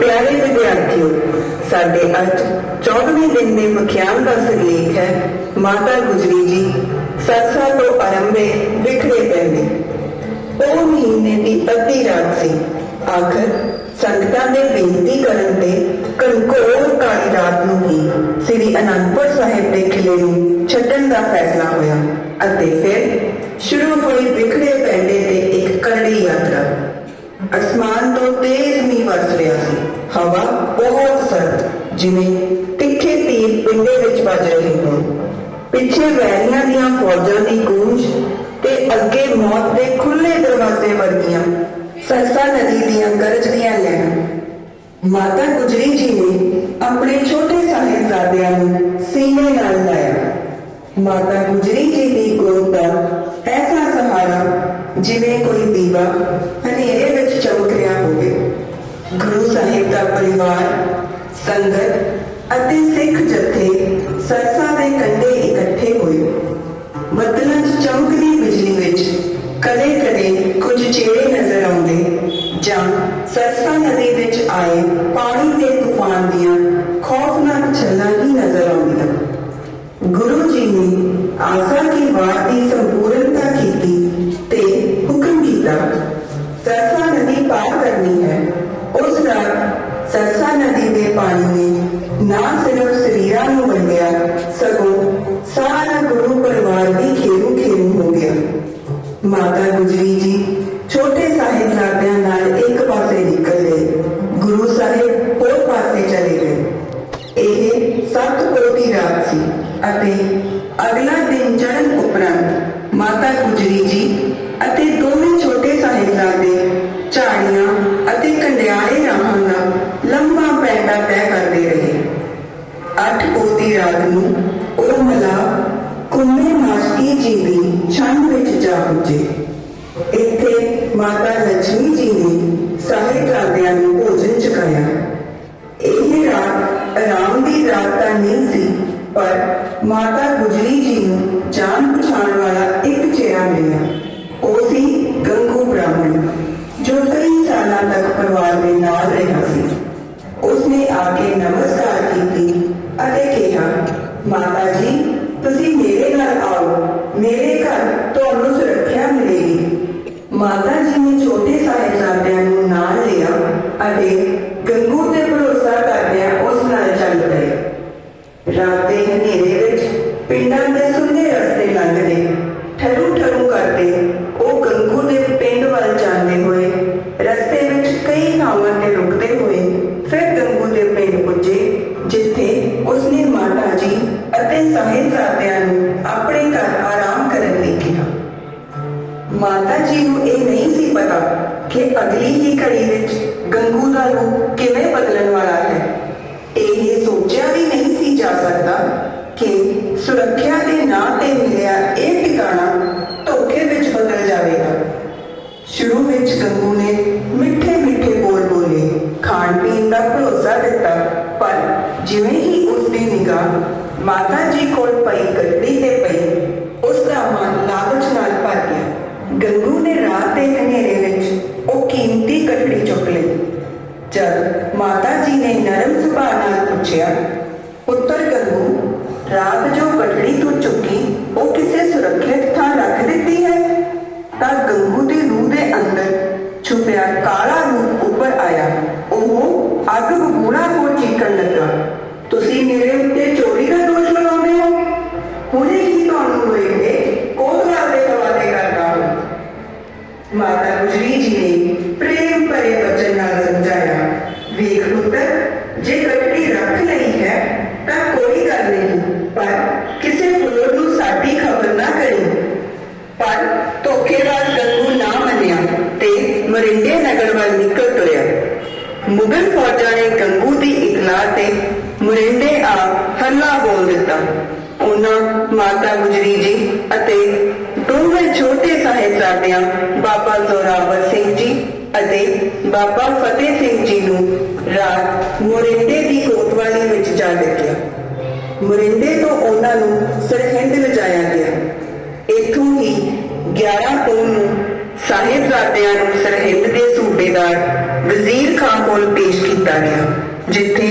ਪਿਆਰੇ ਵਿਦਿਆਰਥੀਓ, ਸਾਡੇ ਅੱਜ 14ਵੇਂ ਦਿਨ ਦੇ ਵਿਖਿਆਨ ਦਾ ਸਿਰਲੇਖ ਹੈ, ਮਾਤਾ ਗੁਜਰੀ ਜੀ, ਸਰਸਾ ਤੋਂ ਆਰੰਭੇ ਵਿਖੜੇ ਪੈਂਦੇ। ਉਹ ਮਹੀਨੇ ਦੀ ਅੱਧੀ ਰਾਤ ਸੀ। ਆਖਰ ਸੰਗਤਾਂ ਦੇ ਬੇਨਤੀ ਕਰਨ ਤੇ ਕੰਕੋਰ ਕਾਲੀ ਰਾਤ ਨੂੰ ਹੀ ਸ੍ਰੀ ਅਨੰਦਪੁਰ ਸਾਹਿਬ ਦੇ ਕਿਲੇ ਨੂੰ ਛੱਡਣ ਦਾ ਫੈਸਲਾ ਹੋਇਆ ਅਤੇ ਫਿਰ ਸ਼ੁਰੂ ਹੋਈ ਵਿਖੜੇ ਪੈਂਦੇ ਤੇ ਇੱਕ ਕਰੜੀ ਯਾਤਰਾ। ਅਸਮਾਨ ਤੋਂ ਤੇਜ਼ ਮੀਂਹ ਵਰਸ ਰਿਹਾ ਸੀ। ਹਵਾ ਬਹੁਤ ਸਰਦ, ਜਿਵੇਂ ਤਿੱਖੇ ਤੀਰ ਪਿੰਡੇ ਵਿੱਚ ਵੱਜ ਰਹੇ ਹੋਣ। ਪਿੱਛੇ ਵੈਰੀਆਂ ਦੀਆਂ ਫੌਜਾਂ ਦੀ ਗੂੰਜ ਤੇ ਅੱਗੇ ਮੌਤ ਦੇ ਖੁੱਲੇ ਦਰਵਾਜ਼ੇ ਵਰਗੀਆਂ ਸਰਸਾ ਨਦੀ ਦੀਆਂ ਗਰਜਦੀਆਂ ਲਹਿਰਾਂ। ਮਾਤਾ ਗੁਜਰੀ ਜੀ ਨੇ ਆਪਣੇ ਛੋਟੇ ਸਾਹਿਬਜ਼ਾਦਿਆਂ ਨੂੰ ਸੀਨੇ ਨਾਲ ਲਾਇਆ। ਮਾਤਾ ਗੁਜਰੀ ਜੀ ਦੀ ਗੋਦ ਦਾ ਐਸਾ ਸਹਾਰਾ, ਜਿਵੇਂ ਕੋਈ ਦੀਵਾ, ਹਨੇਰੇ ਵਿੱਚ ਚਮਕ ਰਿਹਾ ਹੋਵੇ ਗੁਰੂ ਸਾਹਿਬ ਦਾ ਪਰਿਵਾਰ, ਸੰਗਤ ਅਤੇ ਸਿੱਖ ਜਥੇ ਸਰਸਾ ਦੇ ਕੰਢੇ ਇਕੱਠੇ ਹੋਏ। ਬੱਦਲਾਂ 'ਚ ਚਮਕਦੀ ਬਿਜਲੀ ਵਿੱਚ ਕਦੇ-ਕਦੇ ਕੁਝ ਚਿਹਰੇ ਨਜ਼ਰ ਆਉਂਦੇ ਜਾਂ ਸਰਸਾ ਨਦੀ ਵਿੱਚ ਆਏ ਪਾਣੀ ਮਾਤਾ ਗੁਜਰੀ ਜੀ ਅਤੇ ਦੋਵੇਂ ਛੋਟੇ ਸਾਹਿਬਜ਼ਾਦੇ, ਝਾੜੀਆਂ ਅਤੇ ਕੰਡਿਆਲੇ ਰਾਹਾਂ ਦਾ ਲੰਮਾ ਪੈਂਡਾ ਤੈਅ ਕਰਦੇ ਰਹੇ। ਅੱਠ ਕੋਤੀ ਰਾਤ ਨੂੰ ਉਹ ਮਲਾ ਕੁੰਮੇ ਮਾਸਕੀ ਜੀ ਦੀ ਛੰਦ ਵਿੱਚ ਜਾ ਪੁੱਜੇ। ਇੱਥੇ ਮਾਤਾ ਲక్ష్ਮੀ ਜੀ ਨੇ ਸਾਹਿਬਜ਼ਾਦਿਆਂ ਨੂੰ ਭੋਜਨ ਚੁਕਾਇਆ। ਇਹ ਰਾਤ ਆਰਾਮ ਦੀ ਰਾਤ ਤਾਂ ਨਹੀਂ ਸੀ, ਪਰ ਮਾਤਾ ਗੁਜਰੀ ਜੀ ਨੂੰ ਜਾਣ ਗੰਗੂ ਜੋ ਕਈ ਸਾਲਾਂ ਤੱਕ ਪਰਿਵਾਰ ਦੇ ਨਾਲ ਰਿਹਾ ਸੀ। ਉਸਨੇ ਆ ਕੇ ਨਮਸਕਾਰ ਕੀਤੀ ਅਤੇ ਕਿਹਾ, ਮਾਤਾ ਜੀ, ਤੁਸੀਂ ਮੇਰੇ ਨਾਲ ਆਓ, ਮੇਰੇ ਘਰ ਤੁਹਾਨੂੰ ਸੁਰੱਖਿਆ ਮਿਲੇਗੀ। ਮਾਤਾ ਜੀ ਨੇ ਛੋਟੇ ਸਾਹਿਬਜ਼ਾਦਿਆਂ ਨੂੰ ਨਾਲ ਲਿਆ ਅਤੇ ਗੰਗੂ ਤੇ ਭਰੋਸਾ ਕਰਦਿਆਂ ਉਸ ਨਾਲ ਚੱਲ ਪਏ। ਰਾਤ ਦੇ ਹਨੇਰੇ ਵਿੱਚ ਪਿੰਡਾਂ ਦੇ ਸੁੰਨੇ ਰਸਤੇ ਲੰਘਦੇ ਠਰੂ ਠਰੂ ਕਰਦੇ। ਉਹ ਗੰਗੂ ਦੇ ਪਿੰਡ ਵੱਲ ਜਾਂਦੇ ਹੋਏ, ਰਸਤੇ ਵਿੱਚ ਕਈ ਥਾਵਾਂ ਤੇ ਰੁਕਦੇ ਹੋਏ ਫਿਰ ਗੰਗੂ ਦੇ ਪਿੰਡ ਪੁੱਜੇ, ਜਿੱਥੇ ਉਸਨੇ ਮਾਤਾ ਜੀ ਅਤੇ ਸਾਹਿਬਜ਼ਾਦਿਆਂ ਨੂੰ ਆਪਣੇ ਘਰ ਆਰਾਮ ਕਰਨ ਲਈ ਕਿਹਾ। ਮਾਤਾ ਜੀ ਨੂੰ ਇਹ ਨਹੀਂ ਸੀ ਪਤਾ ਕਿ ਅਗਲੀ ਹੀ ਘੜੀ ਵਿੱਚ ਗੰਗੂ ਦਾ ਰੂਪ ਕਿਵੇਂ ਬਦਲਣ ਵਾਲਾ ਹੈ। ਇਹ ਸੋਚਿਆ ਵੀ ਨਹੀਂ ਸੀ ਜਾ ਸਕਦਾ ਕਿ ਸੁਰੱਖਿਆ ਦੇ ਨਾਂ ਤੇ ਮਿਲਿਆ ਇਹ ਮਾਤਾ ਜੀ ਕੋਲ ਪਈ ਗੱਡੀ ਤੇ ਪਈ, ਉਸ ਦਾ ਮਨ ਲਾਲਚ ਨਾਲ ਭਰ ਗਿਆ। ਗੰਗੂ ਨੇ ਰਾਤ ਦੇ ਹਨੇਰੇ ਵਿੱਚ ਉਹ ਕੀਮਤੀ ਕਟੜੀ ਚੁੱਕ ਲਈ। ਜਦ ਮਾਤਾ ਜੀ ਨੇ ਨਰਮ ਸੁਭਾਅ ਨਾਲ ਪੁੱਛਿਆ, ਪੁੱਤਰ ਗੰਗੂ, ਰਾਤ ਜੋ ਕਟੜੀ ਤੂੰ ਚੁੱਕੀ, ਉਹ ਕਿਸੇ ਸੁਰੱਖਿਅਤ ਥਾਂ ਰੱਖ ਦਿੱਤੀ ਹੈ? ਤਾਂ ਗੰਗੂ ਦੀ ਰੂਹ ਦੇ ਅੰਦਰ ਛੁਪਿਆ ਕਾਲਾ ਰੂਪ ਉੱਪਰ ਆਇਆ। ਉਹ ਅੱਗ ਬਬੂਲਾ ਹੋ ਚੀਕਣ ਲੱਗਾ। ਤੁਸੀਂ ਮੇਰੇ ਉੱਤੇ ਚੋਰੀ ਦਾ ਦੋਸ਼ ਲਗਾਉਂਦੇ ਹੋ ਹੁਣੇ ਹੀ ਤੁਹਾਨੂੰ ਹੋਏਗੇ ਕੋਤਵਾਲ ਦੇ ਹਵਾਲੇ ਕਰਦਾ ਹਾਂ ਮਾਤਾ ਗੁਜਰੀ ਜੀ ਨੇ ਪ੍ਰੇਮ ਭਰੇ ਬਚਨ ਨਾਲ ਸਮਝਾਇਆ ਵੇਖ ਪੁੱਤਰ ਜੇ ਕਟੜੀ ਰੱਖ ਲਈ ਹੈ ਤਾਂ ਕੋਈ ਗੱਲ ਨਹੀਂ ਕਿਸੇ ਹੋਰ ਨੂੰ ਸਾਡੀ ਖਬਰ ਨਾ ਕਰੀ। ਪਰ ਧੋਖੇਬਾਜ਼ ਗੰਗੂ ਨਾ ਮੰਨਿਆ ਤੇ ਮਰਿੰਡੇ ਨਗਰ ਵੱਲ ਨਿਕਲ ਤੁਰਿਆ। ਮੁਗਲ ਫੌਜਾਂ ਨੇ ਗੰਗੂ ਦੀ ਇਤਲਾਹ ਤੇ ਮੁਰਿੰਡੇ ਆ ਹੱਲਾ ਬੋਲ ਦਿੱਤਾ। ਉਹਨਾਂ ਮਾਤਾ ਗੁਜਰੀ ਜੀ ਅਤੇ ਦੋਵੇਂ ਛੋਟੇ ਸਾਹਿਬਜ਼ਾਦਿਆਂ ਬਾਬਾ ਜ਼ੋਰਾਵਰ ਸਿੰਘ ਜੀ ਅਤੇ ਬਾਬਾ ਫਤਿਹ ਸਿੰਘ ਜੀ ਨੂੰ ਰਾਤ ਮੋਰਿੰਡੇ ਦੀ ਕੋਤਵਾਲੀ ਵਿੱਚ ਜਾ ਡਿੱਗਿਆ। ਮੁਰਿੰਡੇ ਤੋਂ ਉਹਨਾਂ ਨੂੰ ਸਰਹਿੰਦ ਲਿਜਾਇਆ ਗਿਆ। ਇੱਥੋਂ ਹੀ 11 ਪੌਣ ਨੂੰ ਸਾਹਿਬਜ਼ਾਦਿਆਂ ਨੂੰ ਸਰਹਿੰਦ ਦੇ ਸੂਬੇਦਾਰ ਵਜ਼ੀਰ ਖਾਂ ਕੋਲ ਪੇਸ਼ ਕੀਤਾ ਗਿਆ, ਜਿੱਥੇ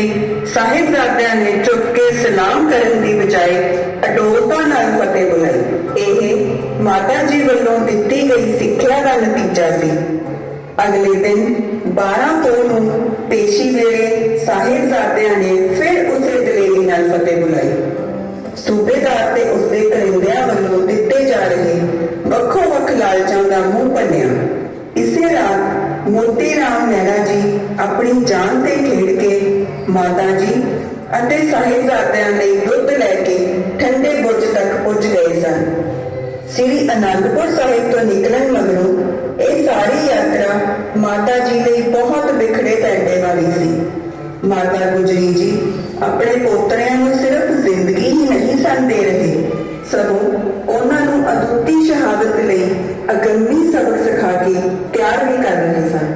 ਸਾਹਿਬਜ਼ਾਦਿਆਂ ਨੇ ਚੁੱਕ ਕੇ ਸਲਾਮ ਕਰਨ ਦੀ ਬਜਾਏ ਅਡੋਲਤਾ ਨਾਲ ਫਤਿਹ ਬੁਲਾਈ। ਇਹ ਮਾਤਾ ਜੀ ਵੱਲੋਂ ਦਿੱਤੀ ਗਈ ਸਿੱਖਿਆ ਦਾ ਨਤੀਜਾ ਸੀ। ਅਗਲੇ ਦਿਨ 12 ਤੋਂ ਨੂੰ ਪੇਸ਼ੀ ਵੇਲੇ ਸਾਹਿਬਜ਼ਾਦਿਆਂ ਨੇ ਨਾਲ ਫਤਿਹ ਬੁਲਾਈ। ਸੂਬੇਦਾਰ ਤੇ ਉਸਦੇ ਕਰਿੰਦਿਆਂ ਵੱਲੋਂ ਦਿੱਤੇ ਜਾ ਰਹੇ ਵੱਖੋ ਵੱਖ ਲਾਲਚਾਂ ਦਾ ਮੂੰਹ ਭੰਨਿਆ। ਇਸੇ ਰਾਤ ਮੋਤੀ ਰਾਮ ਮਹਿਰਾ ਜੀ ਆਪਣੀ ਜਾਨ ਤੇ ਖੇਡ ਕੇ ਮਾਤਾ ਜੀ ਅਤੇ ਸਾਹਿਬਜ਼ਾਦਿਆਂ ਲਈ ਦੁੱਧ ਲੈ ਕੇ ਠੰਡੇ ਬੁਰਜ ਤੱਕ ਪੁੱਜ ਗਏ ਸਨ। ਸ੍ਰੀ ਅਨੰਦਪੁਰ ਸਾਹਿਬ ਤੋਂ ਨਿਕਲਣ ਮਗਰੋਂ ਇਹ ਸਾਰੀ ਯਾਤਰਾ ਮਾਤਾ ਜੀ ਲਈ ਬਹੁਤ ਵਿਖੜੇ ਪੈਂਡੇ ਵਾਲੀ ਸੀ। ਮਾਤਾ ਗੁਜਰੀ ਜੀ ਆਪਣੇ ਪੋਤਰਿਆਂ ਨੂੰ ਸਿਰਫ ਜ਼ਿੰਦਗੀ ਹੀ ਨਹੀਂ ਸਨ ਦੇ ਰਹੇ। ਸਗੋਂ ਉਹਨਾਂ ਨੂੰ ਅਦੁੱਤੀ ਸ਼ਹਾਦਤ ਲਈ ਅਗੰਮੀ ਸਬਕ ਸਿਖਾ ਕੇ ਤਿਆਰ ਵੀ ਕਰ ਰਹੇ ਸਨ।